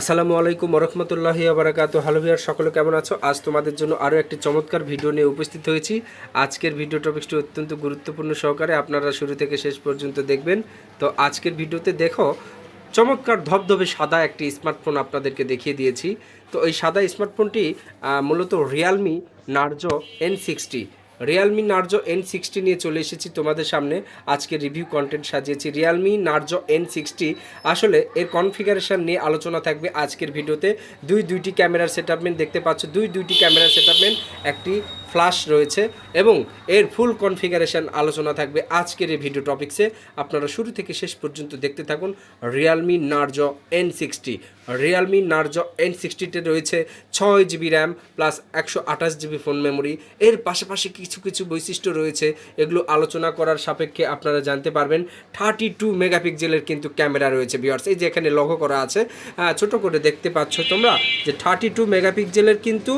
আসসালামু আলাইকুম রহমতুল্লাহি আবরাকাত হ্যালো ভিয়ার সকলে কেমন আছো? আজ তোমাদের জন্য আরও একটি চমৎকার ভিডিও নিয়ে উপস্থিত হয়েছি। আজকের ভিডিও টপিকটি অত্যন্ত গুরুত্বপূর্ণ সহকারে আপনারা শুরু থেকে শেষ পর্যন্ত দেখবেন। তো আজকের ভিডিওতে দেখো, চমৎকার ধবধবে সাদা একটি স্মার্টফোন আপনাদেরকে দেখিয়ে দিয়েছি। তো এই সাদা স্মার্টফোনটি মূলত Realme Narzo N sixty Realme Narzo N sixty নিয়ে চলে এসেছি তোমাদের সামনে। আজকে রিভিউ কন্টেন্ট সাজিয়েছি। রিয়ালমি নার্জো এন সিক্সটি আসলে এর কনফিগারেশন নিয়ে আলোচনা থাকবে আজকের ভিডিওতে দুই দুইটি ক্যামেরার সেটআপমেন্ট দেখতে পাচ্ছ। দুই দুইটি ক্যামেরার সেটআপমেন্ট একটি ফ্ল্যাশ রয়েছে এবং এর ফুল কনফিগারেশন আলোচনা থাকবে আজকের এই ভিডিও টপিক্সে আপনারা শুরু থেকে শেষ পর্যন্ত দেখতে থাকুন Realme Narzo N sixty Realme Narzo N সিক্সটিতে রয়েছে ছয় জিবি র্যাম প্লাস একশো আঠাশ জিবি ফোন মেমোরি এর পাশাপাশি কিছু কিছু বৈশিষ্ট্য রয়েছে, এগুলো আলোচনা করার সাপেক্ষে আপনারা জানতে পারবেন। থার্টি টু মেগাপিক্সেলের কিন্তু ক্যামেরা রয়েছে ভিওয়ার্স এই যে এখানে লঘ করা আছে। ছোট করে দেখতে পাচ্ছ তোমরা যে থার্টি টু মেগাপিক্সেলের কিন্তু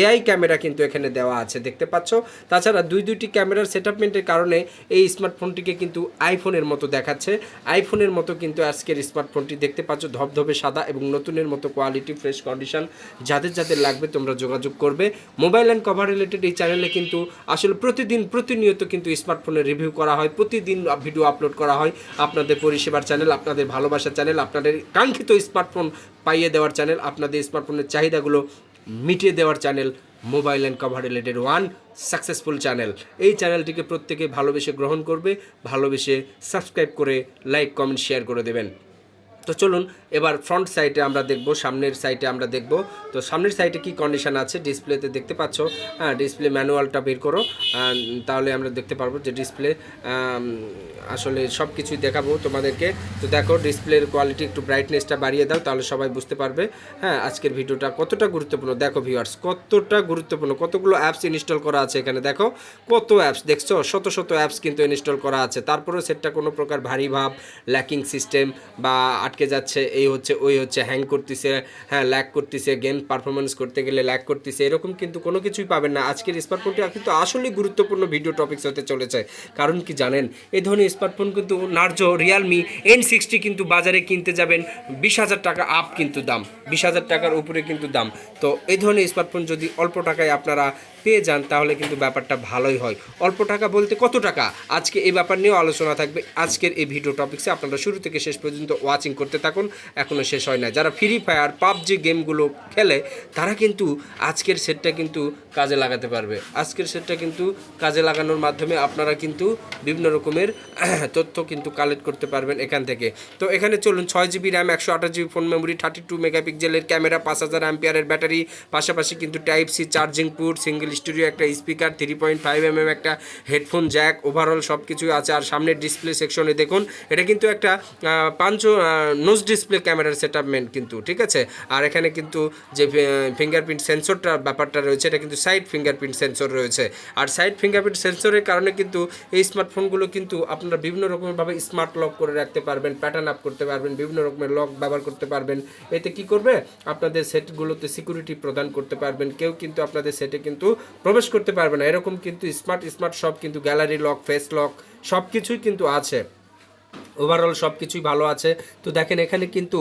এআই ক্যামেরা কিন্তু এখানে দেওয়া আছে, দেখতে পাচ্ছ? তাছাড়া দুই দুইটি ক্যামেরার সেটআপমেন্টের কারণে এই স্মার্টফোনটিকে কিন্তু আইফোনের মতো দেখাচ্ছে। আইফোনের মতো কিন্তু আজকের স্মার্টফোনটি দেখতে পাচ্ছ, ধবধবে সাদা এবং নতুনের মতো কোয়ালিটি ফ্রেশ কন্ডিশন যাদের যাদের লাগবে তোমরা যোগাযোগ করবে। মোবাইল অ্যান্ড কভার রিলেটেড এই চ্যানেলে কিন্তু আসলে প্রতিদিন, প্রতিনিয়ত কিন্তু স্মার্টফোনের রিভিউ করা হয়। প্রতিদিন ভিডিও আপলোড করা হয় আপনাদের পরিষেবার চ্যানেল আপনাদের ভালোবাসার চ্যানেল আপনাদের কাঙ্ক্ষিত স্মার্টফোন পাইয়ে দেওয়ার চ্যানেল আপনাদের স্মার্টফোনের চাহিদাগুলো মিটিয়ে দেওয়ার channel mobile and cover related one successful channel. এই চ্যানেলটিকে প্রত্যেকে ভালোবেসে গ্রহণ করবে, ভালোবেসে সাবস্ক্রাইব করে, লাইক, কমেন্ট, শেয়ার করে দেবেন। তো চলুন, এবার ফ্রন্ট সাইডে আমরা দেখব, সামনের সাইডে আমরা দেখব। তো সামনের সাইডে কি কন্ডিশন আছে? ডিসপ্লেতে দেখতে পাচ্ছ হ্যাঁ ডিসপ্লে ম্যানুয়ালটা বের করো। তাহলে আমরা দেখতে পারব যে ডিসপ্লে আসলে সব কিছুই দেখাবো তোমাদেরকে। তো দেখো ডিসপ্লের কোয়ালিটি একটু ব্রাইটনেসটা বাড়িয়ে দাও, তাহলে সবাই বুঝতে পারবে হ্যাঁ আজকের ভিডিওটা কতটা গুরুত্বপূর্ণ। দেখো ভিউয়ার্স কতটা গুরুত্বপূর্ণ, কতগুলো অ্যাপস ইনস্টল করা আছে এখানে, দেখো। কত অ্যাপস দেখছ? শত শত অ্যাপস কিন্তু ইনস্টল করা আছে। তারপরেও সেটটা কোনো প্রকার ভারী ভাব ল্যাকিং সিস্টেম বা আটকে যাচ্ছে, এই হচ্ছে, ওই হচ্ছে হ্যাং করতেছে হ্যাঁ ল্যাক করতেছে গেম পারফরমেন্স করতে গেলে ল্যাক করতেছে, এরকম কিন্তু কোনো কিছুই পাবেন না। আজকের স্মার্টফোনটি কিন্তু আসলেই গুরুত্বপূর্ণ ভিডিও টপিক্স হতে চলেছে। কারণ কি জানেন, এই ধরনের স্মার্টফোন কিন্তু নার্জো রিয়ালমি এন সিক্সটি কিন্তু বাজারে কিনতে যাবেন, বিশ হাজার টাকা আপ কিন্তু দাম, বিশ হাজার টাকার উপরে কিন্তু দাম। তো এই ধরনের স্মার্টফোন যদি অল্প টাকায় আপনারা পেয়ে যান, তাহলে কিন্তু ব্যাপারটা ভালোই হয়। অল্প টাকা বলতে কত টাকা? আজকে এই ব্যাপার নিয়েও আলোচনা থাকবে। আজকের এই ভিডিও টপিক্সে আপনারা শুরু থেকে শেষ পর্যন্ত ওয়াচিং করতে থাকুন এখনও শেষ হয় না যারা ফ্রি ফায়ার পাবজি গেমগুলো খেলে, তারা কিন্তু আজকের সেটটা কিন্তু কাজে লাগাতে পারবে। আজকের সেটটা কিন্তু কাজে লাগানোর মাধ্যমে আপনারা কিন্তু বিভিন্ন রকমের তথ্য কিন্তু কালেক্ট করতে পারবেন এখান থেকে। তো এখানে চলুন, ছয় জিবি র্যাম একশো আঠাশ GB phone memory thirty two মেগাপিক্সেলের ক্যামেরা পাঁচ হাজার অ্যাম্পিয়ারের ব্যাটারি পাশাপাশি কিন্তু type C charging port single studio একটা speaker three point five M M একটা হেডফোন জ্যাক ওভারঅল সব কিছুই আছে। আর সামনের ডিসপ্লে সেকশনে দেখুন, এটা কিন্তু একটা পাঞ্চ নোজ ডিসপ্লে ক্যামেরার সেটআপমেন্ট কিন্তু, ঠিক আছে? আর এখানে কিন্তু যে ফিঙ্গারপ্রিন্ট সেন্সরটা ব্যাপারটা রয়েছে, এটা কিন্তু সাইড ফিঙ্গারপ্রিন্ট সেন্সর রয়েছে। আর সাইড ফিঙ্গারপ্রিন্ট সেন্সরের কারণে কিন্তু এই স্মার্টফোনগুলো কিন্তু আপনারা বিভিন্ন রকমেরভাবে স্মার্ট লক করে রাখতে পারবেন প্যাটার্ন আপ করতে পারবেন, বিভিন্ন রকমের লক ব্যবহার করতে পারবেন। এতে কি করবে? আপনাদের সেটগুলোতে সিকিউরিটি প্রদান করতে পারবেন। কেউ কিন্তু আপনাদের সেটে কিন্তু প্রবেশ করতে পারবে না। এরকম কিন্তু স্মার্ট স্মার্ট সব কিন্তু গ্যালারি লক ফেস লক সব কিছুই কিন্তু আছে। ওভারঅল সব কিছুই ভালো আছে। তো দেখেন এখানে কিন্তু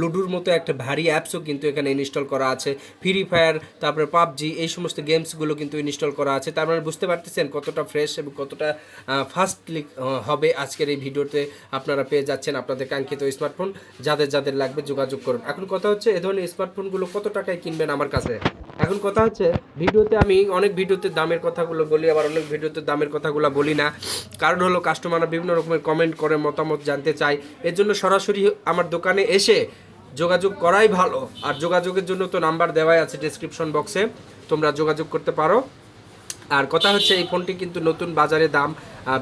লুডুর মতো একটা ভারী অ্যাপসও কিন্তু এখানে ইনস্টল করা আছে। ফ্রি ফায়ার তারপরে পাবজি, এই সমস্ত গেমসগুলো কিন্তু ইনস্টল করা আছে। তার মানে বুঝতে পারতেছেন কতটা ফ্রেশ এবং কতটা ফাস্ট ক্লিক হবে আজকের এই ভিডিওতে আপনারা পেয়ে যাচ্ছেন আপনাদের কাঙ্ক্ষিত স্মার্টফোন যাদের যাদের লাগবে যোগাযোগ করুন। এখন কথা হচ্ছে, এ ধরনের স্মার্টফোনগুলো কত টাকায় কিনবেন আমার কাছে? এখন কথা হচ্ছে, ভিডিওতে আমি অনেক ভিডিওতে দামের কথাগুলো বলি, আবার অনেক ভিডিওতে দামের কথাগুলো বলি না। কারণ হলো কাস্টমাররা বিভিন্ন রকমের কমেন্ট করে, মতামত জানতে চায়। এর জন্য সরাসরি আমার দোকানে এসে যোগাযোগ করাই ভালো। আর যোগাযোগের জন্য তো নাম্বার দেওয়াই আছে ডিসক্রিপশন বক্সে তোমরা যোগাযোগ করতে পারো। আর কথা হচ্ছে এই ফোনটি কিন্তু নতুন বাজারে দাম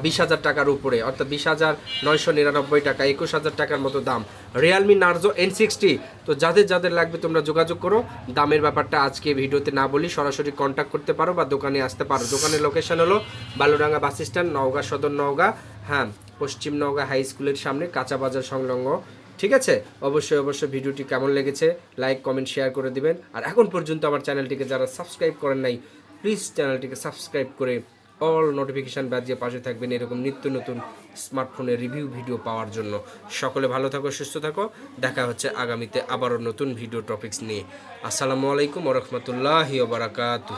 বিশ হাজার টাকার উপরে, অর্থাৎ বিশ হাজার নয়শো নিরানব্বই টাকা, একুশ হাজার টাকার মতো দাম। রিয়ালমি নার্জো এন সিক্সটি তো যাদের যাদের লাগবে তোমরা যোগাযোগ করো। দামের ব্যাপারটা আজকে ভিডিওতে না বলি, সরাসরি কন্ট্যাক্ট করতে পারো বা দোকানে আসতে পারো। দোকানের লোকেশন হলো বালুডাঙ্গা বাস স্ট্যান্ড নওগাঁ সদর নওগাঁ হ্যাঁ পশ্চিম নওগাঁ হাই স্কুলের সামনে, কাঁচা বাজার সংলগ্ন। ঠিক আছে? অবশ্যই অবশ্যই ভিডিওটি কেমন লেগেছে লাইক কমেন্ট শেয়ার করে দিবেন। আর এখন পর্যন্ত আমার চ্যানেলটিকে যারা সাবস্ক্রাইব করেন নাই প্লিজ চ্যানেলটিকে সাবস্ক্রাইব করে অল নোটিফিকেশান বাজিয়ে পাশে থাকবেন এরকম নিত্য নতুন স্মার্টফোনের রিভিউ ভিডিও পাওয়ার জন্য। সকলে ভালো থাকো, সুস্থ থাকো। দেখা হচ্ছে আগামীতে আবারও নতুন ভিডিও টপিকস নিয়ে। আসসালামু আলাইকুম রহমতুল্লাহি বারাকাতু